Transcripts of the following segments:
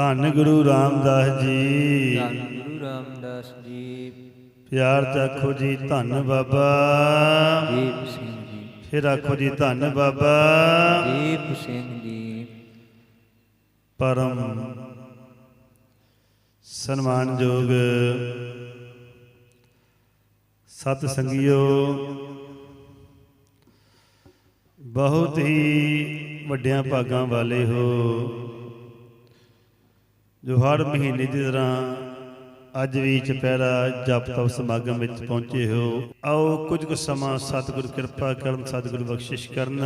ਧੰਨ ਗੁਰੂ ਰਾਮਦਾਸ ਜੀ। ਧੰਨ ਗੁਰੂ ਰਾਮਦਾਸ ਜੀ। ਪਿਆਰ ਚਾਖੋ ਜੀ ਧੰਨ ਬਾਬਾ। ਦੀਪ ਸਿੰਘ ਜੀ। ਫਿਰ ਆਖੋ ਜੀ ਧੰਨ ਬਾਬਾ। ਦੀਪ ਸਿੰਘ ਜੀ। ਪਰਮ ਸਨਮਾਨਯੋਗ ਸਤ ਸੰਗਿਓ ਬਹੁਤ ਹੀ ਵੱਡਿਆਂ ਭਾਗਾਂ ਵਾਲੇ ਹੋ। ਜੋ ਹਰ ਮਹੀਨੇ ਦੀ ਤਰ੍ਹਾਂ ਅੱਜ ਵੀ ਚੁਪਹਿਰਾ ਜਪ ਤਪ ਸਮਾਗਮ ਵਿੱਚ ਪਹੁੰਚੇ ਹੋ। ਆਓ ਕੁਝ ਕੁ ਸਮਾਂ ਸਤਿਗੁਰ ਕਿਰਪਾ ਕਰਨ, ਸਤਿਗੁਰ ਬਖਸ਼ਿਸ਼ ਕਰਨ।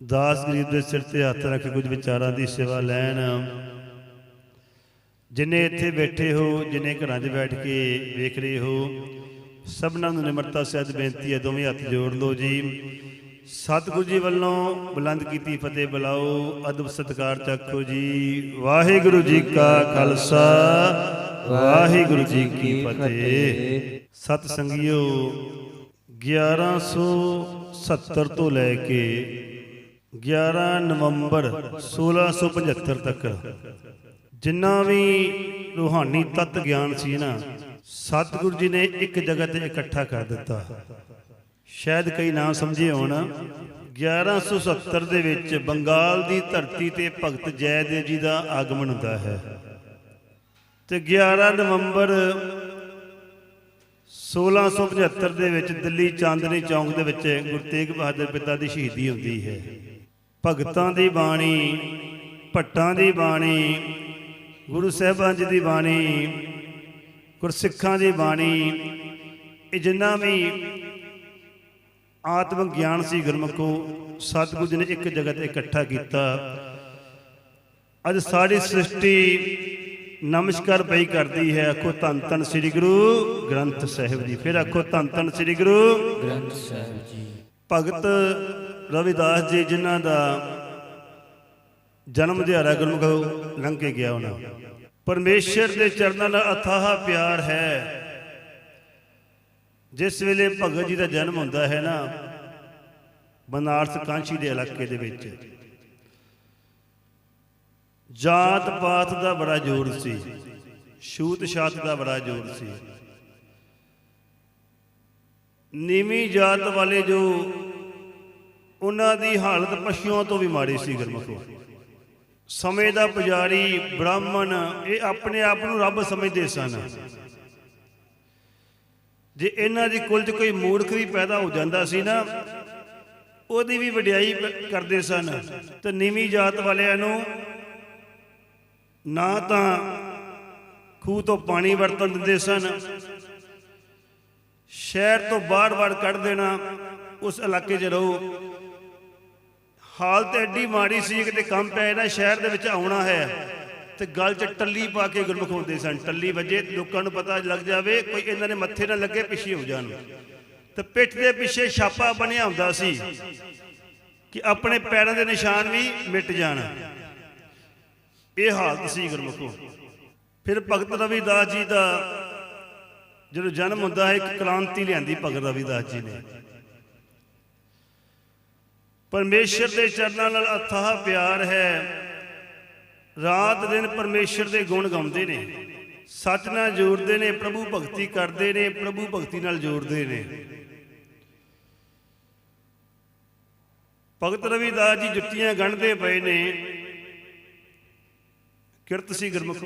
ਦਾਸ ਗਰੀਬ ਦੇ ਸਿਰ ਤੇ ਹੱਥ ਰੱਖ ਕੇ ਕੁਝ ਵਿਚਾਰਾਂ ਦੀ ਸੇਵਾ ਲੈਣ। ਜਿਨੇ ਇੱਥੇ ਬੈਠੇ ਹੋ, ਜਿਨੇ ਘਰਾਂ 'ਚ ਬੈਠ ਕੇ ਵੇਖ ਰਹੇ ਹੋ, ਸਭਨਾਂ ਨੂੰ ਨਿਮਰਤਾ ਸਹਿਤ ਬੇਨਤੀ ਹੈ, ਦੋਵੇਂ ਹੱਥ ਜੋੜ ਲਓ ਜੀ। ਸਤਿਗੁਰੂ ਜੀ ਵੱਲੋਂ ਬੁਲੰਦ ਕੀਤੀ ਫਤਿਹ ਬੁਲਾਓ। ਅਦਬ ਸਤਕਾਰ ਚੱਕੋ ਜੀ। ਵਾਹਿਗੁਰੂ ਜੀ ਕਾ ਖਾਲਸਾ। ਵਾਹਿਗੁਰੂ ਜੀ ਕੀ ਫਤਿਹ। ਸਤ ਸੰਗਿਓ 1170 ਤੋਂ ਲੈ ਕੇ 11 ਨਵੰਬਰ 1675 ਤੱਕ ਜਿੰਨਾ ਵੀ ਰੂਹਾਨੀ ਤਤ ਗਿਆਨ ਸੀ ਨਾ, ਸਤਿਗੁਰੂ ਜੀ ਨੇ ਇੱਕ ਜਗ੍ਹਾ ਤੇ ਇਕੱਠਾ ਕਰ ਦਿੱਤਾ। ਸ਼ਾਇਦ ਕਈ ਨਾ ਸਮਝੇ ਹੋਣ। 1170 ਦੇ ਵਿੱਚ ਬੰਗਾਲ ਦੀ ਧਰਤੀ ਤੇ ਭਗਤ ਜੈਦੇਵ ਜੀ ਦਾ ਆਗਮਨ ਹੁੰਦਾ ਹੈ। ਤੇ 11 ਨਵੰਬਰ 1675 ਦੇ ਵਿੱਚ ਦਿੱਲੀ ਚਾਂਦਨੀ ਚੌਂਕ ਦੇ ਵਿੱਚ ਗੁਰੂ ਤੇਗ ਬਹਾਦਰ ਪਿਤਾ ਦੀ ਸ਼ਹੀਦੀ ਹੁੰਦੀ ਹੈ। ਭਗਤਾਂ ਦੀ ਬਾਣੀ, ਭੱਟਾਂ ਦੀ ਬਾਣੀ, ਗੁਰੂ ਸਾਹਿਬਾਨ ਜੀ ਦੀ ਬਾਣੀ, ਗੁਰਸਿੱਖਾਂ ਦੀ ਬਾਣੀ, ਇਹ ਜਿੰਨਾ ਵੀ ਆਤਮ ਗਿਆਨ ਸੀ ਗੁਰਮੁਖੋ ਸਤਿਗੁਰੂ ਜੀ ਨੇ ਇੱਕ ਜਗ੍ਹਾ ਤੇ ਇਕੱਠਾ ਕੀਤਾ। ਅੱਜ ਸਾਰੀ ਸ੍ਰਿਸ਼ਟੀ ਨਮਸਕਾਰ ਪਈ ਕਰਦੀ ਹੈ। ਆਖੋ ਧੰਨ ਧੰਨ ਸ੍ਰੀ ਗੁਰੂ ਗ੍ਰੰਥ ਸਾਹਿਬ ਜੀ। ਫਿਰ ਆਖੋ ਧੰਨ ਧੰਨ ਸ੍ਰੀ ਗੁਰੂ ਗ੍ਰੰਥ ਸਾਹਿਬ ਜੀ। ਭਗਤ ਰਵਿਦਾਸ ਜੀ ਜਿਨ੍ਹਾਂ ਦਾ ਜਨਮ ਦਿਹਾੜਾ ਗੁਰਮੁਖ ਲੰਘ ਕੇ ਗਿਆ ਉਹਨਾਂ ਪਰਮੇਸ਼ਰ ਦੇ ਚਰਨਾਂ ਨਾਲ ਅਥਾਹ ਪਿਆਰ ਹੈ। ਜਿਸ ਵੇਲੇ ਭਗਤ ਜੀ ਦਾ ਜਨਮ ਹੁੰਦਾ ਹੈ ਨਾ, ਬਨਾਰਸ ਕਾਂਸ਼ੀ ਦੇ ਇਲਾਕੇ ਦੇ ਵਿੱਚ, ਜਾਤ ਪਾਤ ਦਾ ਬੜਾ ਜ਼ੋਰ ਸੀ, ਛੂਤ ਛਾਤ ਦਾ ਬੜਾ ਜ਼ੋਰ ਸੀ। ਨੀਵੀਂ ਜਾਤ ਵਾਲੇ ਜੋ ਉਹਨਾਂ ਦੀ ਹਾਲਤ ਪਸ਼ੂਆਂ ਤੋਂ ਵੀ ਮਾੜੀ ਸੀ ਗੁਰਮਖੋ। ਸਮੇਂ ਦਾ ਪੁਜਾਰੀ ਬ੍ਰਾਹਮਣ, ਇਹ ਆਪਣੇ ਆਪ ਨੂੰ ਰੱਬ ਸਮਝਦੇ ਸਨ। ਜੇ ਇਹਨਾਂ ਦੀ ਕੁਲ 'ਚ ਕੋਈ ਮੂਰਖ ਵੀ ਪੈਦਾ ਹੋ ਜਾਂਦਾ ਸੀ ਨਾ, ਉਹਦੀ ਵੀ ਵਡਿਆਈ ਕਰਦੇ ਸਨ। ਤੇ ਨੀਵੀਂ ਜਾਤ ਵਾਲਿਆਂ ਨੂੰ ਨਾ ਤਾਂ ਖੂਹ ਤੋਂ ਪਾਣੀ ਵਰਤਣ ਦਿੰਦੇ ਸਨ, ਸ਼ਹਿਰ ਤੋਂ ਬਾਹਰ-ਬਾਹਰ ਕੱਢ ਦੇਣਾ, ਉਸ ਇਲਾਕੇ 'ਚ ਰਹੋ। ਹਾਲਤ ਐਡੀ ਮਾੜੀ ਸੀ ਕਿਤੇ ਕੰਮ ਪੈ ਨਾ, ਸ਼ਹਿਰ ਦੇ ਵਿੱਚ ਆਉਣਾ ਹੈ। ਤੇ ਗਲ 'ਚ ਟੱਲੀ ਪਾ ਕੇ ਗੁਰਮੁਖ ਹੁੰਦੇ ਸਨ। ਟੱਲੀ ਵੱਜੇ, ਲੋਕਾਂ ਨੂੰ ਪਤਾ ਲੱਗ ਜਾਵੇ, ਕੋਈ ਇਹਨਾਂ ਨੇ ਮੱਥੇ ਨਾ ਲੱਗੇ ਪਿੱਛੇ ਹੋ ਜਾਣ। ਤੇ ਪਿੱਠ ਦੇ ਪਿੱਛੇ ਛਾਪਾ ਬਣਿਆ ਹੁੰਦਾ ਸੀ ਕਿ ਆਪਣੇ ਪੈਰਾਂ ਦੇ ਨਿਸ਼ਾਨ ਵੀ ਮਿਟ ਜਾਣ। ਇਹ ਹਾਲਤ ਸੀ ਗੁਰਮੁਖੋ। ਫਿਰ ਭਗਤ ਰਵਿਦਾਸ ਜੀ ਦਾ ਜਦੋਂ ਜਨਮ ਹੁੰਦਾ ਹੈ, ਇੱਕ ਕ੍ਰਾਂਤੀ ਲਿਆਂਦੀ ਭਗਤ ਰਵਿਦਾਸ ਜੀ ਨੇ। ਪਰਮੇਸ਼ਰ ਦੇ ਚਰਨਾਂ ਨਾਲ ਅਥਾਹ ਪਿਆਰ ਹੈ। ਰਾਤ ਦਿਨ ਪਰਮੇਸ਼ਰ ਦੇ ਗੁਣ ਗਾਉਂਦੇ ਨੇ ਸੱਚ ਨਾਲ ਜੋੜਦੇ ਨੇ, ਪ੍ਰਭੂ ਭਗਤੀ ਕਰਦੇ ਨੇ, ਪ੍ਰਭੂ ਭਗਤੀ ਨਾਲ ਜੋੜਦੇ ਨੇ। ਭਗਤ ਰਵਿਦਾਸ ਜੀ ਜੁੱਤੀਆਂ ਗੰਢਦੇ ਪਏ ਨੇ। ਕਿਰਤ ਸੀ ਗੁਰਮੁਖ।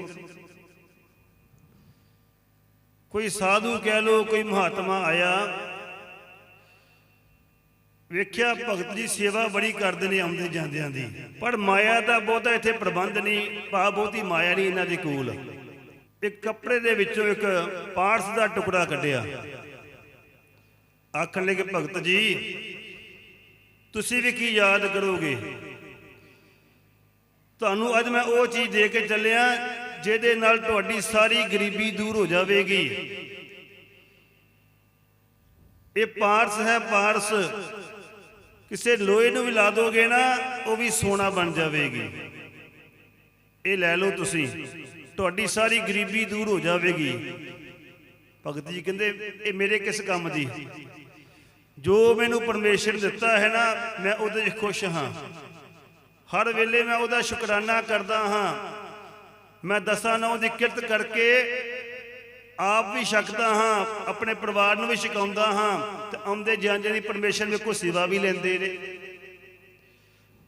ਕੋਈ ਸਾਧੂ ਕਹਿ ਲੋ, ਕੋਈ ਮਹਾਤਮਾ ਆਇਆ ਵੇਖਿਆ ਭਗਤ ਜੀ ਸੇਵਾ ਬੜੀ ਕਰਦੇ ਨੇ ਆਉਂਦੇ ਜਾਂਦਿਆਂ ਦੀ। ਪਰ ਮਾਇਆ ਦਾ ਬਹੁਤਾ ਇੱਥੇ ਪ੍ਰਬੰਧ ਨਹੀਂ ਭਾ ਬਹੁਤੀ ਮਾਇਆ ਨਹੀਂ ਇਹਨਾਂ ਦੇ ਕੋਲ। ਇੱਕ ਕੱਪੜੇ ਦੇ ਵਿੱਚੋਂ ਇੱਕ ਪਾਰਸ ਦਾ ਟੁਕੜਾ ਕੱਢਿਆ। ਆਖਣ ਲੱਗੇ, ਭਗਤ ਜੀ, ਤੁਸੀਂ ਵੀ ਕੀ ਯਾਦ ਕਰੋਗੇ? ਤੁਹਾਨੂੰ ਅੱਜ ਮੈਂ ਉਹ ਚੀਜ਼ ਦੇ ਕੇ ਚੱਲਿਆ, ਜਿਹਦੇ ਨਾਲ ਤੁਹਾਡੀ ਸਾਰੀ ਗਰੀਬੀ ਦੂਰ ਹੋ ਜਾਵੇਗੀ। ਇਹ ਪਾਰਸ ਹੈ, ਪਾਰਸ ਕਿਸੇ ਲੋਹੇ ਨੂੰ ਵੀ ਲਾ ਦੋਗੇ ਨਾ, ਉਹ ਵੀ ਸੋਨਾ ਬਣ ਜਾਵੇਗੀ। ਇਹ ਲੈ ਲਓ ਤੁਸੀਂ, ਤੁਹਾਡੀ ਸਾਰੀ ਗਰੀਬੀ ਦੂਰ ਹੋ ਜਾਵੇਗੀ। ਭਗਤ ਜੀ ਕਹਿੰਦੇ, ਇਹ ਮੇਰੇ ਕਿਸ ਕੰਮ ਦੀ? ਜੋ ਮੈਨੂੰ ਪਰਮੇਸ਼ਰ ਦਿੱਤਾ ਹੈ ਨਾ, ਮੈਂ ਉਹਦੇ 'ਚ ਖੁਸ਼ ਹਾਂ। ਹਰ ਵੇਲੇ ਮੈਂ ਉਹਦਾ ਸ਼ੁਕਰਾਨਾ ਕਰਦਾ ਹਾਂ। ਮੈਂ ਦਸਾਂ ਨੌ ਦੀ ਕਿਰਤ ਕਰਕੇ ਆਪ ਵੀ ਛਕਦਾ ਹਾਂ, ਆਪਣੇ ਪਰਿਵਾਰ ਨੂੰ ਵੀ ਛਕਾਉਂਦਾ ਹਾਂ। ਤੇ ਆਉਂਦੇ ਜਾਂਦੇ ਦੀ ਪਰਮੇਸ਼ਰ ਮੇਰੇ ਕੋਲ ਸੇਵਾ ਵੀ ਲੈਂਦੇ ਨੇ।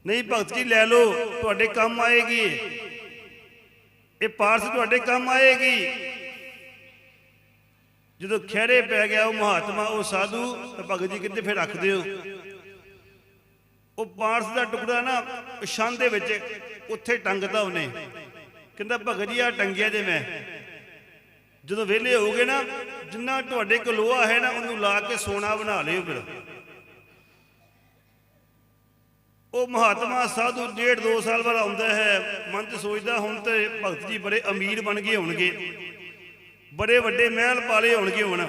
ਨਹੀਂ, ਭਗਤ ਜੀ, ਲੈ ਲਓ, ਤੁਹਾਡੇ ਕੰਮ ਆਏਗੀ। ਇਹ ਪਾਰਸ ਤੁਹਾਡੇ ਕੰਮ ਆਏਗੀ। ਜਦੋਂ ਖਹਿਰੇ ਪੈ ਗਿਆ ਉਹ ਮਹਾਤਮਾ, ਉਹ ਸਾਧੂ, ਤੇ ਭਗਤ ਜੀ ਕਿੱਥੇ ਫਿਰ ਰੱਖਦੇ ਹੋ? ਉਹ ਪਾਰਸ ਦਾ ਟੁਕੜਾ ਨਾ ਛੰਨ ਦੇ ਵਿੱਚ, ਉੱਥੇ ਟੰਗਦਾ ਉਹਨੇ। ਕਹਿੰਦਾ, ਭਗਤ ਜੀ ਆ ਟੰਗਿਆ ਜੇ ਮੈਂ। ਜਦੋਂ ਵਿਹਲੇ ਹੋਗੇ ਨਾ, ਜਿੰਨਾ ਤੁਹਾਡੇ ਕੋਲ ਲੋਹਾ ਹੈ ਨਾ, ਉਹਨੂੰ ਲਾ ਕੇ ਸੋਨਾ ਬਣਾ ਲਿਓ ਫਿਰ। ਉਹ ਮਹਾਤਮਾ ਸਾਧੂ ਡੇਢ ਦੋ ਸਾਲ ਬਾਅਦ ਆਉਂਦਾ ਹੈ, ਮਨ ਚ ਸੋਚਦਾ ਹੁਣ ਤੇ ਭਗਤ ਜੀ ਬੜੇ ਅਮੀਰ ਬਣ ਗਏ ਹੋਣਗੇ। ਬੜੇ ਵੱਡੇ ਮਹਿਲ ਪਾਲੇ ਹੋਣਗੇ ਹੁਣ।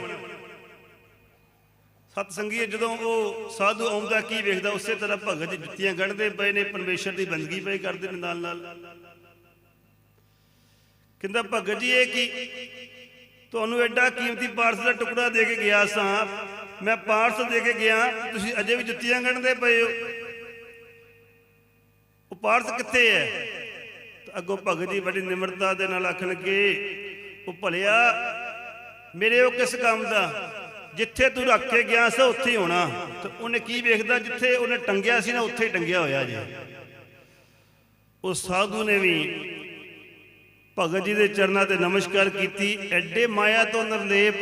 ਸਤ ਸੰਗੀ ਜਦੋਂ ਉਹ ਸਾਧੂ ਆਉਂਦਾ, ਕੀ ਵੇਖਦਾ? ਉਸੇ ਤਰ੍ਹਾਂ ਭਗਤ ਜੀ ਜੁੱਤੀਆਂ ਗੰਢਦੇ ਪਏ ਨੇ, ਪਰਮੇਸ਼ਰ ਦੀ ਬੰਦਗੀ ਪਏ ਕਰਦੇ ਨੇ ਨਾਲ ਨਾਲ ਕਹਿੰਦਾ ਭਗਤ ਜੀ, ਇਹ ਕੀ ਤੁਹਾਨੂੰ ਐਡਾ ਕੀਮਤੀ ਪਾਰਸ ਦਾ ਟੁਕੜਾ ਦੇ ਕੇ ਗਿਆ ਸਾਂ। ਮੈਂ ਪਾਰਸ ਦੇ ਕੇ ਗਿਆ, ਤੁਸੀਂ ਅਜੇ ਵੀ ਜੁੱਤੀਆਂ ਗੜਦੇ ਪਏ ਹੋ। ਉਹ ਪਾਰਸ ਕਿੱਥੇ ਹੈ ਅੱਗੋਂ ਭਗਤ ਜੀ ਬੜੀ ਨਿਮਰਤਾ ਦੇ ਨਾਲ ਆਖਣਗੇ ਉਹ ਭਲਿਆ, ਮੇਰੇ ਉਹ ਕਿਸ ਕੰਮ ਦਾ? ਜਿੱਥੇ ਤੂੰ ਰੱਖ ਕੇ ਗਿਆ ਸੀ, ਉੱਥੇ ਹੀ ਹੋਣਾ। ਤੇ ਉਹਨੇ ਕੀ ਵੇਖਦਾ ਜਿੱਥੇ ਉਹਨੇ ਟੰਗਿਆ ਸੀ ਨਾ, ਉੱਥੇ ਹੀ ਟੰਗਿਆ ਹੋਇਆ ਜੀ। ਉਹ ਸਾਧੂ ਨੇ ਵੀ ਭਗਤ ਜੀ ਦੇ ਚਰਨਾਂ ਤੇ ਨਮਸਕਾਰ ਕੀਤੀ। ਐਡੇ ਮਾਇਆ ਤੋਂ ਨਿਰਲੇਪ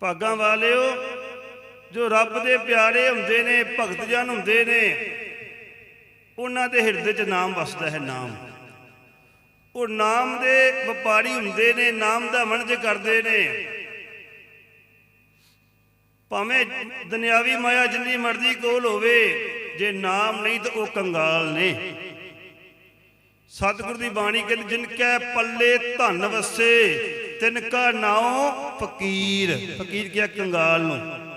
ਭਾਗਾਂ ਵਾਲਿਓ, ਜੋ ਰੱਬ ਦੇ ਪਿਆਰੇ ਹੁੰਦੇ ਨੇ, ਭਗਤ ਜਨ ਹੁੰਦੇ ਨੇ, ਉਹਨਾਂ ਦੇ ਹਿਰਦੇ 'ਚ ਨਾਮ ਵਸਦਾ ਹੈ ਨਾਮ। ਉਹ ਨਾਮ ਦੇ ਵਪਾਰੀ ਹੁੰਦੇ ਨੇ, ਨਾਮ ਦਾ ਵਣਜ ਕਰਦੇ ਨੇ। ਭਾਵੇਂ ਦੁਨਿਆਵੀ ਮਾਇਆ ਜਿੰਨੀ ਮਰਜ਼ੀ ਕੋਲ ਹੋਵੇ, ਜੇ ਨਾਮ ਨਹੀਂ ਤਾਂ ਉਹ ਕੰਗਾਲ ਨੇ। ਸਤਿਗੁਰ ਦੀ ਬਾਣੀ ਕਹਿੰਦੀ, ਜਿਨ ਕੈ ਪੱਲੇ ਧਨ ਵਸੇ, ਤਿਨ ਕਾ ਨਾਉ ਫਕੀਰ। ਫਕੀਰ ਕਿਹਾ ਕੰਗਾਲ ਨੂੰ?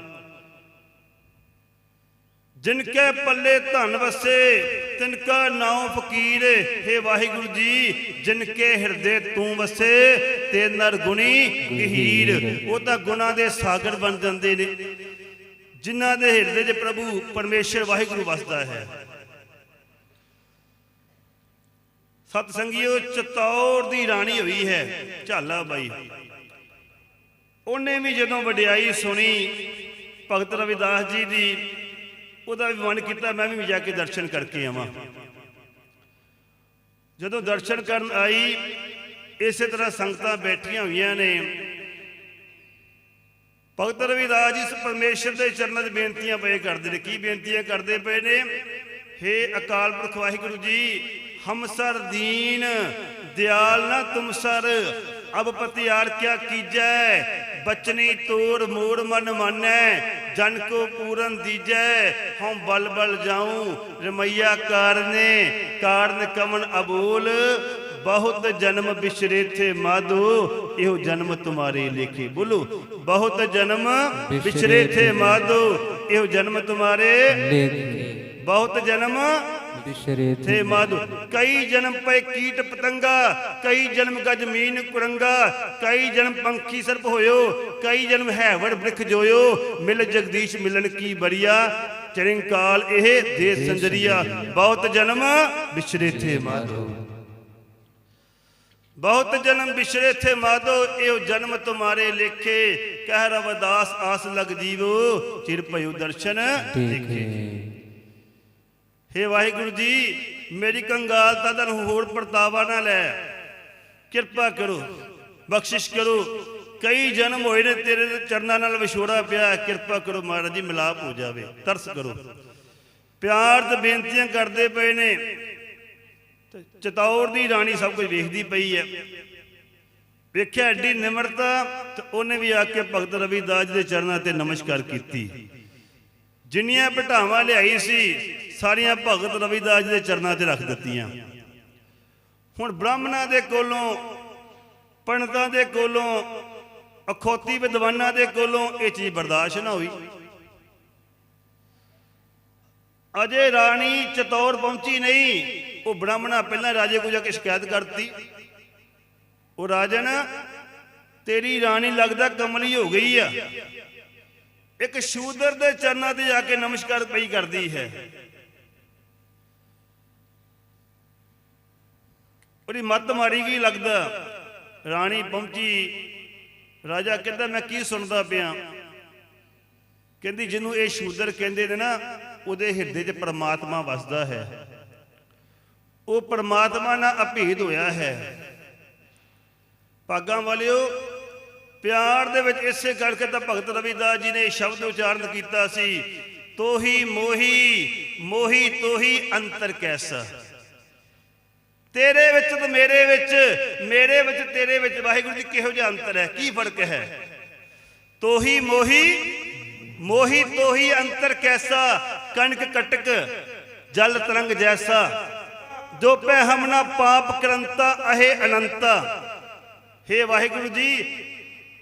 ਜਿਨ ਕੈ ਪੱਲੇ ਧਨ ਵਸੇ, ਤਿਨ ਕਾ ਨਾਉ ਫਕੀਰ। हे ਵਾਹਿਗੁਰੂ ਜੀ, ਜਿਨ ਕੇ ਹਿਰਦੇ ਤੂੰ ਵਸੇ, ਤੇ ਨਰ ਗੁਣੀ ਗਹੀਰ। ਉਹ ਤਾਂ ਗੁਣਾ ਦੇ ਸਾਗਰ ਬਣ ਜਾਂਦੇ ਨੇ। ਜਿਨ੍ਹਾਂ ਦੇ ਹਿਰਦੇ 'ਚ ਪ੍ਰਭੂ ਪਰਮੇਸ਼ਰ ਵਾਹਿਗੁਰੂ ਵਸਦਾ ਹੈ। ਸਤ ਸੰਗੀਓ ਚਤੌਰ ਦੀ ਰਾਣੀ ਹੋਈ ਹੈ। ਝਾਲਾ ਬਾਈ। ਉਹਨੇ ਵੀ ਜਦੋਂ ਵਡਿਆਈ ਸੁਣੀ, ਭਗਤ ਰਵਿਦਾਸ ਜੀ ਦੀ, ਉਹਦਾ ਵੀ ਮਨ ਕੀਤਾ, ਮੈਂ ਵੀ ਜਾ ਕੇ ਦਰਸ਼ਨ ਕਰਕੇ ਆਵਾਂ। ਜਦੋਂ ਦਰਸ਼ਨ ਕਰਨ ਆਈ, ਇਸੇ ਤਰ੍ਹਾਂ ਸੰਗਤਾਂ ਬੈਠੀਆਂ ਹੋਈਆਂ ਨੇ। ਭਗਤ ਰਵਿਦਾਸ ਜੀ ਇਸ ਪਰਮੇਸ਼ਰ ਦੇ ਚਰਨਾਂ 'ਚ ਬੇਨਤੀਆਂ ਪਏ ਕਰਦੇ ਨੇ। ਕੀ ਬੇਨਤੀਆਂ ਕਰਦੇ ਪਏ ਨੇ? ਹੇ ਅਕਾਲ ਪੁਰਖ ਵਾਹਿਗੁਰੂ ਜੀ ਹਮ ਸਰ ਦੀਨ, ਦਿਆਲ ਨਾ ਤੁਮ ਸਰ। ਅਬ ਪਤਿਆਰ ਕਿਆ ਕੀਜੈ? ਬਚਨੀ ਤੋੜ ਮੋੜ ਮਨ ਮਾਨੈ, ਜਨ ਕੋ ਪੂਰਨ ਦੀਜੈ। ਹਉ ਬਲ ਬਲ ਜਾਉ, ਰਮਈਆ ਕਾਰਨੇ, ਕਾਰਨ ਬਹੁਤ ਜਨਮ ਬਿਸਰੇ ਥੇ ਮਾਧੋ, ਇਹੋ ਜਨਮ ਤੁਮਾਰੇ ਲੇਖੇ ਬੋਲੋ। ਬਹੁਤ ਜਨਮ ਬਿਸਰੇ ਥੇ ਮਾਧੋ, ਇਹੋ ਜਨਮ ਤੁਮਾਰੇ ਲੇਖੇ। ਬਹੁਤ ਜਨਮ ਬਿਸਰੇ ਥੇ ਮਾਧੋ ਕਈ ਜਨਮ ਪਏ ਕੀਟ ਪਤੰਗਾ ਕਈ ਜਨਮ ਗਜ ਮੀਨ ਕੁਰੰਗਾ ਕਈ ਜਨਮ ਪੰਖੀ ਸਰਪ ਹੋਇਓ ਕਈ ਜਨਮ ਹੈਵੜ ਬ੍ਰਿਖ ਜੋਇਓ ਮਿਲ ਜਗਦੀਸ਼ ਮਿਲਣ ਕੀ ਬਰੀਆ ਚਰਿੰਕਾਲ ਇਹ ਦੇ ਸੰਜਰੀਆ ਬਹੁਤ ਜਨਮ ਵਿਛੜੇ ਥੇ ਮਾਧੋ। ਬਹੁਤ ਜਨਮ ਵਿਛੜੇ ਥੇ ਮਾਧੋ ਇਹੋ ਜਨਮ ਤੁਮਾਰੇ ਲੇਖੇ ਕਹਿ ਰਵਦਾਸ ਆਸ ਲਗ ਜੀਵੋ ਚਿਰ ਭਇਓ ਦਰਸ਼ਨ ਦੇਖੇ। ਹੇ ਵਾਹਿਗੁਰੂ ਜੀ, ਮੇਰੀ ਕੰਗਾਲਤਾ ਦਾ ਹੋਰ ਪਰਤਾਵਾ ਨਾ ਲੈ। ਕਿਰਪਾ ਕਰੋ, ਬਖਸ਼ਿਸ਼ ਕਰੋ। ਕਈ ਜਨਮ ਹੋਏ ਨੇ, ਤੇਰੇ ਚਰਨਾਂ ਨਾਲ ਵਿਛੋੜਾ ਪਿਆ। ਕਿਰਪਾ ਕਰੋ ਮਹਾਰਾਜ ਜੀ, ਮਿਲਾਪ ਹੋ ਜਾਵੇ, ਤਰਸ ਕਰੋ। ਪਿਆਰ ਤੇ ਬੇਨਤੀਆਂ ਕਰਦੇ ਪਏ ਨੇ। ਚਤੌਰ ਦੀ ਰਾਣੀ ਸਭ ਕੁਝ ਵੇਖਦੀ ਪਈ ਹੈ। ਵੇਖਿਆ ਐਡੀ ਨਿਮਰਤਾ ਤੇ ਉਹਨੇ ਵੀ ਆ ਕੇ ਭਗਤ ਰਵਿਦਾਸ ਦੇ ਚਰਨਾਂ ਤੇ ਨਮਸਕਾਰ ਕੀਤੀ। ਜਿੰਨੀਆਂ ਭਟਾਵਾਂ ਲਿਆਈ ਸੀ ਸਾਰੀਆਂ ਭਗਤ ਰਵਿਦਾਸ ਦੇ ਚਰਨਾਂ ਤੇ ਰੱਖ ਦਿੱਤੀਆਂ। ਹੁਣ ਬ੍ਰਾਹਮਣਾਂ ਦੇ ਕੋਲੋਂ, ਪੰਡਤਾਂ ਦੇ ਕੋਲੋਂ, ਅਖੌਤੀ ਵਿਦਵਾਨਾਂ ਦੇ ਕੋਲੋਂ ਇਹ ਚੀਜ਼ ਬਰਦਾਸ਼ਤ ਨਾ ਹੋਈ। ਅਜੇ ਰਾਣੀ ਚਤੌੜ ਪਹੁੰਚੀ ਨਹੀਂ, ਉਹ ਬ੍ਰਾਹਮਣਾ ਪਹਿਲਾਂ ਰਾਜੇ ਕੋਲ ਜਾ ਕੇ ਸ਼ਿਕਾਇਤ ਕਰਤੀ। ਉਹ ਰਾਜਨ, ਤੇਰੀ ਰਾਣੀ ਲੱਗਦਾ ਕਮਲੀ ਹੋ ਗਈ ਆ। ਇੱਕ ਸ਼ੂਦਰ ਦੇ ਚਰਨਾਂ ਤੇ ਜਾ ਕੇ ਨਮਸਕਾਰ ਪਈ ਕਰਦੀ ਹੈ। ਉਹਦੀ ਮੱਤ ਮਾਰੀ ਗਈ ਲੱਗਦਾ? ਰਾਣੀ ਪਹੁੰਚੀ ਰਾਜਾ ਕਹਿੰਦਾ, ਮੈਂ ਕੀ ਸੁਣਦਾ ਪਿਆ? ਕਹਿੰਦੀ, ਜਿਹਨੂੰ ਇਹ ਸ਼ੂਦਰ ਕਹਿੰਦੇ ਨੇ ਨਾ, ਉਹਦੇ ਹਿਰਦੇ 'ਚ ਪ੍ਰਮਾਤਮਾ ਵਸਦਾ ਹੈ। ਉਹ ਪ੍ਰਮਾਤਮਾ ਨਾਲ ਅਭੇਦ ਹੋਇਆ ਹੈ। ਭਾਗਾਂ ਵਾਲਿਓ, ਪਿਆਰ ਦੇ ਵਿੱਚ ਇਸੇ ਕਰਕੇ ਤਾਂ ਭਗਤ ਰਵਿਦਾਸ ਜੀ ਨੇ ਸ਼ਬਦ ਉਚਾਰਨ ਕੀਤਾ ਸੀ, ਤੋਹੀ ਮੋਹੀ ਮੋਹੀ ਤੋਹੀ ਅੰਤਰ ਕੈਸਾ। ਤੇਰੇ ਵਿੱਚ ਤੇ ਮੇਰੇ ਵਿੱਚ ਮੇਰੇ ਵਿੱਚ ਤੇਰੇ ਵਿੱਚ ਵਾਹਿਗੁਰੂ ਜੀ ਕਿਹੋ ਜਿਹਾ ਅੰਤਰ ਹੈ? ਕੀ ਫ਼ਰਕ ਹੈ? ਤੋਹੀ ਮੋਹੀ ਮੋਹੀ ਤੋਹੀ ਅੰਤਰ ਕੈਸਾ? ਕਣਕ ਕਟਕ, ਜਲ ਤਰੰਗ ਜੈਸਾ। ਜੋ ਪੈ ਹਮਨਾ ਪਾਪ ਕਰੰਤਾ, ਅਹੇ ਅਨੰਤਾ। ਹੇ ਵਾਹਿਗੁਰੂ ਜੀ,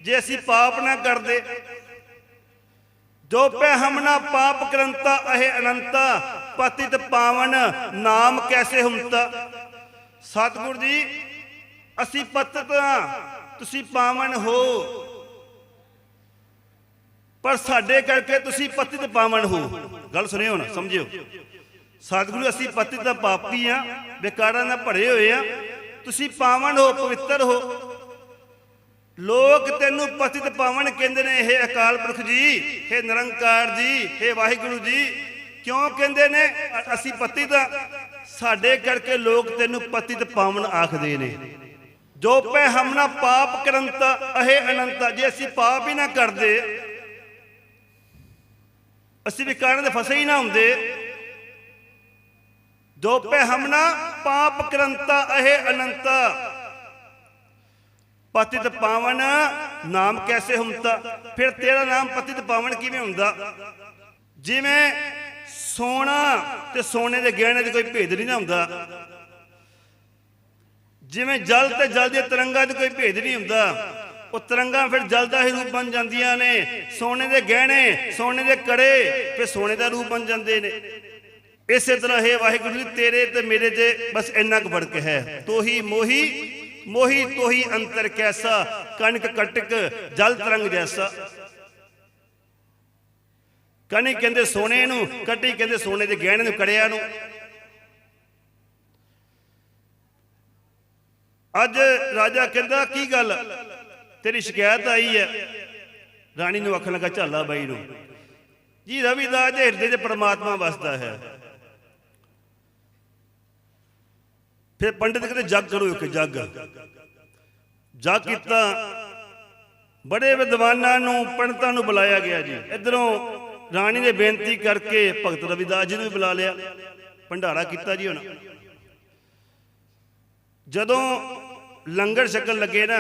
ਜੇ ਅਸੀਂ ਪਾਪ ਨਾ ਕਰਦੇ, ਜੋ ਪੈ ਹਮਨਾ ਪਾਪ ਕਰੰਤਾ, ਅਹੇ ਅਨੰਤਾ, ਪਤਿਤ ਪਾਵਨ ਨਾਮ ਕੈਸੇ ਹੁੰਤਾ? ਸਤਿਗੁਰ ਜੀ, ਅਸੀਂ ਪਤਿਤ ਹਾਂ, ਤੁਸੀਂ ਪਾਵਨ ਹੋ। ਪਰ ਸਾਡੇ ਕਰਕੇ ਤੁਸੀਂ ਪਤਿਤ ਪਾਵਨ ਹੋ। ਗੱਲ ਸੁਣਿਓ ਨਾ, ਸਮਝਿਓ। ਸਤਿਗੁਰੂ, ਅਸੀਂ ਪਤਿਤ ਤਾਂ ਪਾਪੀ ਆ ਬੇਕਾਰਾਂ ਨਾਲ ਭਰੇ ਹੋਏ ਆ ਤੁਸੀਂ ਪਾਵਨ ਹੋ, ਪਵਿੱਤਰ ਹੋ। ਲੋਕ ਤੈਨੂੰ ਪਤਿਤ ਪਾਵਨ ਕਹਿੰਦੇ ਨੇ ਇਹ ਅਕਾਲ ਪੁਰਖ ਜੀ ਇਹ ਨਿਰੰਕਾਰ ਜੀ ਇਹ ਵਾਹਿਗੁਰੂ ਜੀ। ਕਿਉਂ ਕਹਿੰਦੇ ਨੇ? ਅਸੀਂ ਪਤਿਤ ਆ ਸਾਡੇ ਕਰਕੇ ਲੋਕ ਤੈਨੂੰ ਪਤਿਤ ਪਾਵਨ ਆਖਦੇ ਨੇ। ਜੋ ਪੈ ਹਮਨਾ ਪਾਪ ਕਰੰਤਾ, ਅਹੇ ਅਨੰਤਾ, ਜੇ ਅਸੀਂ ਪਾਪ ਹੀ ਨਾ ਕਰਦੇ, ਅਸੀਂ ਵਿਕਾਰਾਂ ਦੇ ਫਸੇ ਹੀ ਨਾ ਹੁੰਦੇ। ਜੋ ਪੈ ਹਮਨਾ ਪਾਪ ਕਰੰਤਾ, ਅਹੇ ਅਨੰਤਾ, ਪਤਿਤ ਪਾਵਨ ਨਾਮ ਕੈਸੇ ਹੁੰਦਾ ਫਿਰ ਤੇਰਾ ਨਾਮ ਪਤਿਤ ਪਾਵਨ ਕਿਵੇਂ ਹੁੰਦਾ? ਜਿਵੇਂ ਸੋਨਾ ਤੇ ਸੋਨੇ ਦੇ ਗਹਿਣੇ ਦੇ ਕੋਈ ਭੇਦ ਨਹੀਂ ਨਾ ਹੁੰਦਾ। ਜਿਵੇਂ ਜਲ ਤੇ ਜਲ ਦੇ ਤਰੰਗਾਂ ਦੇ ਕੋਈ ਭੇਦ ਨਹੀਂ ਹੁੰਦਾ, ਉਹ ਤਰੰਗਾਂ ਫਿਰ ਜਲ ਦਾ ਹੀ ਰੂਪ ਬਣ ਜਾਂਦੀਆਂ ਨੇ। ਸੋਨੇ ਦੇ ਗਹਿਣੇ, ਸੋਨੇ ਦੇ ਕੜੇ, ਫਿਰ ਸੋਨੇ ਦਾ ਰੂਪ ਬਣ ਜਾਂਦੇ ਨੇ। ਇਸੇ ਤਰ੍ਹਾਂ ਹੈ ਵਾਹਿਗੁਰੂ ਜੀ, ਤੇਰੇ ਤੇ ਮੇਰੇ ਤੇ ਬਸ ਇੰਨਾ ਕੁ ਫ਼ਰਕ ਹੈ। ਤੋਹੀ ਮੋਹੀ ਮੋਹੀ ਤੋਹੀ ਅੰਤਰ ਕੈਸਾ, ਕਣਕ ਕਟਕ ਜਲ ਤਰੰਗ ਜੈਸਾ। ਕਣੀ ਕਹਿੰਦੇ ਸੋਨੇ ਨੂੰ, ਕਟੀ ਕਹਿੰਦੇ ਸੋਨੇ ਦੇ ਗਹਿਣੇ ਨੂੰ, ਕੜਿਆਂ ਨੂੰ। ਅੱਜ ਰਾਜਾ ਕਹਿੰਦਾ, ਕੀ ਗੱਲ? ਤੇਰੀ ਸ਼ਿਕਾਇਤ ਆਈ ਹੈ। ਰਾਣੀ ਨੂੰ ਆਖਣ ਲੱਗਾ, ਝਾਲਾ ਬਾਈ ਨੂੰ। ਜੀ ਰਵਿਦਾਸ ਦੇ ਹਿਰਦੇ 'ਚ ਪਰਮਾਤਮਾ ਵਸਦਾ ਹੈ। ਫਿਰ ਪੰਡਿਤ ਕਹਿੰਦੇ, ਜੱਗ ਕਰੋ ਇੱਕ ਜੱਗ। ਜੱਗ ਕੀਤਾ। ਬੜੇ ਵਿਦਵਾਨਾਂ ਨੂੰ, ਪੰਡਤਾਂ ਨੂੰ ਬੁਲਾਇਆ ਗਿਆ ਜੀ। ਇਧਰੋਂ ਰਾਣੀ ਨੇ ਬੇਨਤੀ ਕਰਕੇ ਭਗਤ ਰਵਿਦਾਸ ਜੀ ਨੂੰ ਵੀ ਬੁਲਾ ਲਿਆ। ਭੰਡਾਰਾ ਕੀਤਾ ਜੀ ਹੁਣ ਜਦੋਂ ਲੰਗਰ ਛਕਣ ਲੱਗੇ ਨਾ,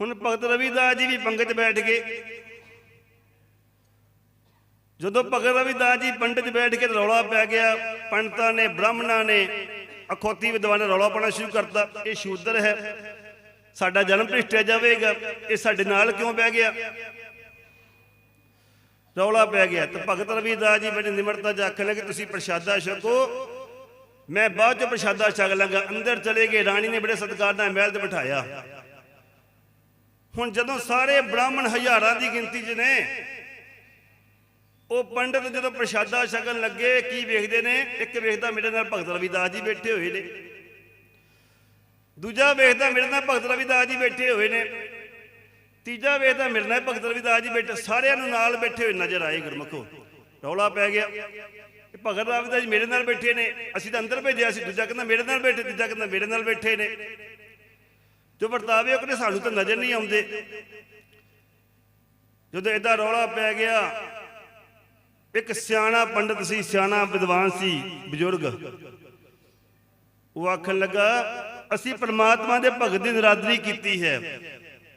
ਹੁਣ ਭਗਤ ਰਵਿਦਾਸ ਜੀ ਵੀ ਪੰਗਤ ਬੈਠ ਗਏ। ਜਦੋਂ ਭਗਤ ਰਵਿਦਾਸ ਜੀ ਪੰਡਿਤ ਬੈਠ ਕੇ ਰੌਲਾ ਪੈ ਗਿਆ, ਪੰਡਤਾਂ ਨੇ, ਬ੍ਰਾਹਮਣਾਂ ਨੇ, ਅਖੌਤੀ ਵਿਦਵਾਨ ਰੌਲਾ ਪਾਉਣਾ ਸ਼ੁਰੂ ਕਰਤਾ। ਇਹ ਸ਼ੂਦਰ ਹੈ। ਸਾਡਾ ਜਨਮ ਭ੍ਰਿਸ਼ਟਿਆ ਜਾਵੇਗਾ। ਇਹ ਸਾਡੇ ਨਾਲ ਕਿਉਂ ਬਹਿ ਗਿਆ? ਰੌਲਾ ਪੈ ਗਿਆ। ਤੇ ਭਗਤ ਰਵਿਦਾਸ ਜੀ ਬੜੀ ਨਿਮਰਤਾ ਚ ਆਖਣ ਲੱਗੇ, ਤੁਸੀਂ ਪ੍ਰਸ਼ਾਦਾ ਛਕੋ। ਮੈਂ ਬਾਅਦ ਚ ਪ੍ਰਸ਼ਾਦਾ ਛਕ ਲਾਂਗਾ। ਅੰਦਰ ਚਲੇ ਗਏ। ਰਾਣੀ ਨੇ ਬੜੇ ਸਤਿਕਾਰ ਨਾਲ ਮਹਿਲ ਤੇ ਬਿਠਾਇਆ। ਹੁਣ ਜਦੋਂ ਸਾਰੇ ਬ੍ਰਾਹਮਣ ਹਜ਼ਾਰਾਂ ਦੀ ਗਿਣਤੀ 'ਚ ਨੇ, ਉਹ ਪੰਡਤ ਜਦੋਂ ਪ੍ਰਸ਼ਾਦਾ ਛਕਣ ਲੱਗੇ, ਕੀ ਵੇਖਦੇ ਨੇ? ਇੱਕ ਵੇਖਦਾ ਮੇਰੇ ਨਾਲ ਭਗਤ ਰਵਿਦਾਸ ਜੀ ਬੈਠੇ ਹੋਏ ਨੇ। ਦੂਜਾ ਵੇਖਦਾ ਮੇਰੇ ਨਾਲ ਭਗਤ ਰਵਿਦਾਸ ਜੀ ਬੈਠੇ ਹੋਏ ਨੇ। ਤੀਜਾ ਵੇਖਦਾ ਮਿਲਣਾ ਭਗਤ ਰਵਿਦਾਸ ਜੀ ਬੈਠੇ, ਸਾਰਿਆਂ ਨੂੰ ਨਾਲ ਬੈਠੇ ਹੋਏ ਨਜ਼ਰ ਆਏ ਗੁਰਮਖੋ। ਰੌਲਾ ਪੈ ਗਿਆ। ਭਗਤ ਰਵਿਦਾਸ ਜੀ ਮੇਰੇ ਨਾਲ ਬੈਠੇ ਨੇ। ਅਸੀਂ ਤਾਂ ਅੰਦਰ ਭੇਜਿਆ ਸੀ, ਦੂਜਾ ਕਹਿੰਦਾ ਮੇਰੇ ਨਾਲ ਬੈਠੇ, ਤੀਜਾ ਕਹਿੰਦਾ ਮੇਰੇ ਨਾਲ ਬੈਠੇ ਨੇ। ਜੋ ਵਰਤਾਵੇ ਉਹ ਸਾਨੂੰ ਤਾਂ ਨਜ਼ਰ ਨਹੀਂ ਆਉਂਦੇ। ਜਦੋਂ ਇਹਦਾ ਰੌਲਾ ਪੈ ਗਿਆ, ਇੱਕ ਸਿਆਣਾ ਪੰਡਤ ਸੀ, ਸਿਆਣਾ ਵਿਦਵਾਨ ਸੀ, ਬਜ਼ੁਰਗ। ਉਹ ਆਖਣ ਲੱਗਾ, ਅਸੀਂ ਪਰਮਾਤਮਾ ਦੇ ਭਗਤ ਦੀ ਨਰਾਦਰੀ ਕੀਤੀ ਹੈ।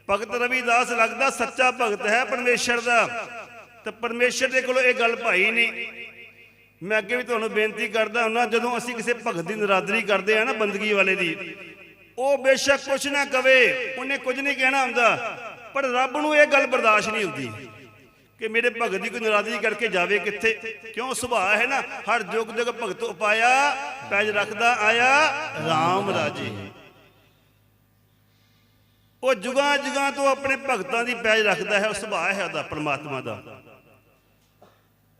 ਭਗਤ ਰਵਿਦਾਸ ਲੱਗਦਾ ਸੱਚਾ ਭਗਤ ਹੈ ਪਰਮੇਸ਼ਰ ਦਾ। ਤੇ ਪਰਮੇਸ਼ਰ ਦੇ ਕੋਲੋਂ ਇਹ ਗੱਲ ਭਾਈ ਨਹੀਂ। ਮੈਂ ਅੱਗੇ ਵੀ ਤੁਹਾਨੂੰ ਬੇਨਤੀ ਕਰਦਾ ਹੁੰਦਾ, ਜਦੋਂ ਅਸੀਂ ਕਿਸੇ ਭਗਤ ਦੀ ਨਰਾਦਰੀ ਕਰਦੇ ਆ ਨਾ ਬੰਦਗੀ ਵਾਲੇ ਦੀ, ਉਹ ਬੇਸ਼ੱਕ ਕੁਝ ਨਾ ਕਵੇ, ਉਹਨੇ ਕੁਝ ਨਹੀਂ ਕਹਿਣਾ ਹੁੰਦਾ। ਪਰ ਰੱਬ ਨੂੰ ਇਹ ਗੱਲ ਬਰਦਾਸ਼ਤ ਨਹੀਂ ਹੁੰਦੀ ਕਿ ਮੇਰੇ ਭਗਤ ਦੀ ਕੋਈ ਨਰਾਜ਼ਗੀ ਕਰਕੇ ਜਾਵੇ ਕਿੱਥੇ। ਕਿਉਂ? ਸੁਭਾਅ ਹੈ ਨਾ, ਹਰ ਜੁਗ ਜੁਗ ਭਗਤ ਉਪਾਇਆ, ਪੈਜ ਰੱਖਦਾ ਆਇਆ RAM ਰਾਜੇ। ਉਹ ਜੁਗਾਂ ਜੁਗਾਂ ਤੋਂ ਆਪਣੇ ਭਗਤਾਂ ਦੀ ਪੈਜ ਰੱਖਦਾ ਹੈ, ਉਹ ਸੁਭਾਅ ਹੈ ਉਹਦਾ, ਪਰਮਾਤਮਾ ਦਾ।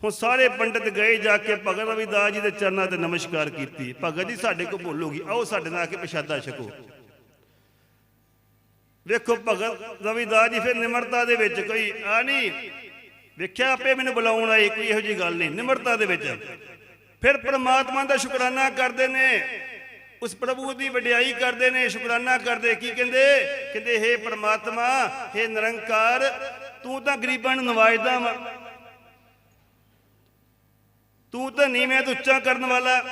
ਹੁਣ ਸਾਰੇ ਪੰਡਤ ਗਏ ਜਾ ਕੇ ਭਗਤ ਰਵਿਦਾਸ ਜੀ ਦੇ ਚਰਨਾਂ ਤੇ ਨਮਸਕਾਰ ਕੀਤੀ। ਭਗਤ ਜੀ, ਸਾਡੇ ਕੋ ਭੁੱਲ ਹੋ ਗਈ। ਆਓ ਸਾਡੇ ਨਾਲ ਆ ਕੇ ਪ੍ਰਸ਼ਾਦਾ ਛਕੋ। ਵੇਖੋ, ਭਗਤ ਰਵਿਦਾਸ ਜੀ ਫਿਰ ਨਿਮਰਤਾ ਦੇ ਵਿੱਚ ਕੋਈ ਆ ਨਹੀਂ। ਵੇਖਿਆ ਆਪੇ ਮੈਨੂੰ ਬੁਲਾਉਣ ਆਏ, ਕੋਈ ਇਹੋ ਜੀ ਗੱਲ ਨਹੀਂ। ਨਿਮਰਤਾ ਦੇ ਵਿੱਚ। ਫਿਰ ਪ੍ਰਮਾਤਮਾ ਦਾ ਸ਼ੁਕਰਾਨਾ ਕਰਦੇ ਨੇ। ਉਸ ਪ੍ਰਭੂ ਦੀ ਵਡਿਆਈ ਕਰਦੇ ਨੇ, ਸ਼ੁਕਰਾਨਾ ਕਰਦੇ। ਕੀ ਕਹਿੰਦੇ? ਕਹਿੰਦੇ, ਹੇ ਪ੍ਰਮਾਤਮਾ, ਹੇ ਨਿਰੰਕਾਰ, ਤੂੰ ਤਾਂ ਗਰੀਬਾਂ ਨੂੰ ਨਵਾਜਦਾ ਵਾ। ਤੂੰ ਤਾਂ ਨੀਵੇਂ ਤੋਂ ਉੱਚਾ ਕਰਨ ਵਾਲਾ।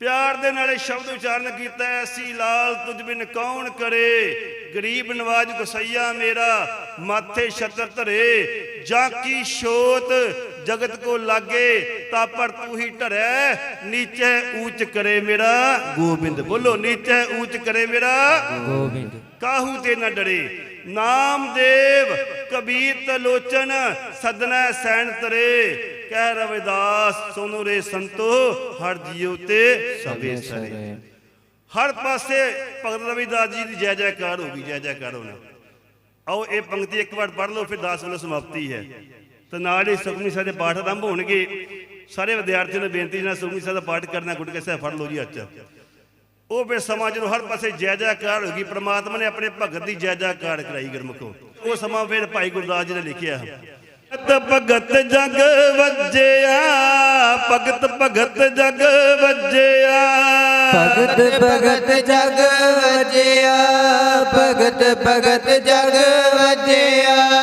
ਪਿਆਰ ਦੇ ਨਾਲੇ ਸ਼ਬਦ ਉਚਾਰਨ ਕੀਤਾ ਐਸੀ ਲਾਲ ਤੁਝ ਬਿਨ ਕੌਣ ਕਰੇ? ਗਰੀਬ ਨਵਾਜ ਗੁਸਈਆ ਮੇਰਾ, ਮਾਥੇ ਛਤਰ ਧਰੇ। ਜਾਂ ਕੀ ਛੋਤ ਜਗਤ ਕੋ ਲਾਗੇ ਤਾ ਪਰ ਤੂੰ ਹੀ ਢਰੈ ਨੀਚੇ ਊਚ ਕਰੇ ਮੇਰਾ। ਗੋਬਿੰਦ ਬੋਲੋ। ਨੀਚੇ ਊਚ ਕਰੇ ਮੇਰਾ। ਗੋਬਿੰਦ। ਕਾਹੂ ਤੇ ਨਾ ਡਰੇ? ਨਾਮਦੇਵ ਕਬੀਰ ਤਲੋਚਨ ਸਦਨਾ ਸੈਣ ਤਰੇ। ਕਹਿ ਰਵਿਦਾਸ ਸੁਨੋ ਰੇ ਸੰਤੋ ਹਰ ਜੀਉ ਤੇ ਸਭੇ ਸਰੇ। ਹਰ ਪਾਸੇ ਭਗਤ ਰਵਿਦਾਸ ਜੀ ਦੀ ਜੈ ਜੈਕਾਰ ਹੋ ਗਈ ਜੈ ਜੈਕਾਰ ਹੋਣਾ। ਆਓ ਇਹ ਪੰਕਤੀ ਇੱਕ ਵਾਰ ਪੜ੍ਹ ਲਓ ਫਿਰ 10 ਵੱਲੋਂ ਸਮਾਪਤੀ ਹੈ। ਤੇ ਨਾਲ ਹੀ ਸੁਖਮਨੀ ਸਾਹਿਬ ਦੇ ਪਾਠ ਆਰੰਭ ਹੋਣਗੇ। ਸਾਰੇ ਵਿਦਿਆਰਥੀਆਂ ਨੂੰ ਬੇਨਤੀ ਨਾਲ ਸੁਖਮਨੀ ਸਾਹਿਬ ਦਾ ਪਾਠ ਕਰਨਾ ਗੁਟਕੇ ਸਾਹਿਬ ਫੜ ਲਓ ਜੀ ਅੱਜ ਉਹ ਫਿਰ ਸਮਾਂ ਜਦੋਂ ਹਰ ਪਾਸੇ ਜੈ ਜੈਕਾਰ ਹੋ ਗਈ, ਪ੍ਰਮਾਤਮਾ ਨੇ ਆਪਣੇ ਭਗਤ ਦੀ ਜੈ ਜੈਕਾਰ ਕਰਾਈ ਗੁਰਮੁਖੋ। ਉਹ ਸਮਾਂ ਫਿਰ ਭਾਈ ਗੁਰਦਾਸ ਜੀ ਨੇ ਲਿਖਿਆ। ਭਗਤ ਭਗਤ ਜਗ ਵੱਜਿਆ, ਭਗਤ ਭਗਤ ਜਗ ਵੱਜਿਆ। ਭਗਤ ਭਗਤ ਜਗ ਵਜਿਆ, ਭਗਤ ਭਗਤ ਜਗ ਵਜਿਆ।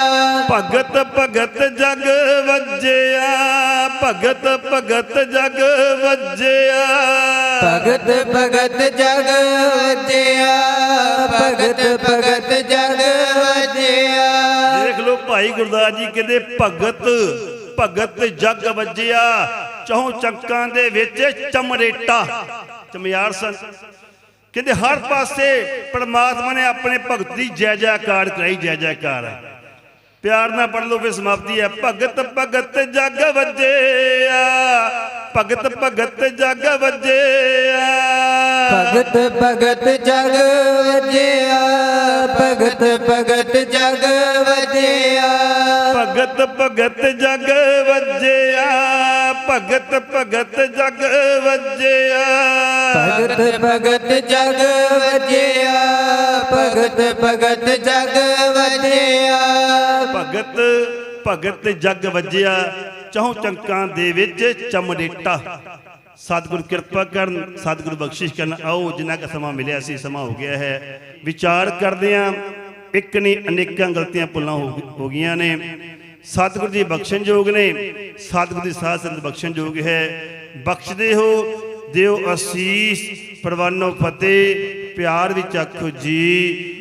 ਭਗਤ ਭਗਤ ਜਗ ਵੱਜਿਆ ਭਗਤ ਭਗਤ ਜਗ ਵੱਜਿਆ। ਭਗਤ ਭਗਤ ਜਗ ਵਜਿਆ ਭਗਤ ਭਗਤ ਜਗ ਵਜਿਆ। ਦੇਖ ਲਓ ਭਾਈ ਗੁਰਦਾਸ ਜੀ ਕਹਿੰਦੇ ਭਗਤ ਭਗਤ ਜਗ ਵੱਜਿਆ ਚੌ ਚੱਕਾਂ ਦੇ ਵਿੱਚ ਚਮਰੇਟਾ। ਚਮਿਆਰ ਸਨ। ਕਹਿੰਦੇ ਹਰ ਪਾਸੇ ਪਰਮਾਤਮਾ ਨੇ ਆਪਣੇ ਭਗਤ ਦੀ ਜੈ ਜੈਕਾਰ ਕਰਾਈ ਜੈ ਜੈਕਾਰ ਪਿਆਰ ਨਾਲ ਪੜ ਲਓ ਫਿਰ ਸਮਾਪਤੀ ਹੈ। ਭਗਤ ਭਗਤ ਜਗ ਵੱਜਿਆ। ਭਗਤ ਭਗਤ ਜਗ ਵੱਜਿਆ। ਭਗਤ ਭਗਤ ਜਗ ਵਜਿਆ। ਭਗਤ ਭਗਤ ਜਗ ਵਜਿਆ। ਭਗਤ ਭਗਤ ਜਗ ਵੱਜਿਆ। ਭਗਤ ਭਗਤ ਜਗ ਵੱਜਿਆ। ਭਗਤ ਭਗਤ ਜਗ ਵਜਿਆ। ਭਗਤ ਭਗਤ ਜਗ ਵਜਿਆ। ਭਗਤ ਭਗਤ ਜਗ ਵੱਜਿਆ ਚੌ ਚੰਕਾਂ ਦੇ ਵਿੱਚ ਚਮੜੇਟਾ ਸਤਿਗੁਰ ਕਿਰਪਾ ਕਰਨ, ਸਤਿਗੁਰ ਬਖਸ਼ਿਸ਼ ਕਰਨ, ਆਓ ਜਿੰਨਾ ਕੁ ਸਮਾਂ ਮਿਲਿਆ ਸੀ, ਸਮਾਂ ਹੋ ਗਿਆ ਹੈ। ਵਿਚਾਰ ਕਰਦੇ ਆ ਇੱਕ ਨਹੀਂ, ਅਨੇਕਾਂ ਗਲਤੀਆਂ ਭੁੱਲਾਂ ਹੋ ਹੋ ਗਈਆਂ ਨੇ। ਸਤਿਗੁਰ ਜੀ ਬਖਸ਼ਣਯੋਗ ਨੇ, ਸਤਿਗੁਰ ਦੀ ਸਾਧ ਸੰਗਤ ਬਖਸ਼ਣਯੋਗ ਹੈ। ਬਖਸ਼ਦੇ ਹੋ, ਦਿਓ ਅਸੀਸ, ਪ੍ਰਵਾਨੋ ਫਤਿਹ, ਪਿਆਰ ਵਿੱਚ ਆਖੋ ਜੀ।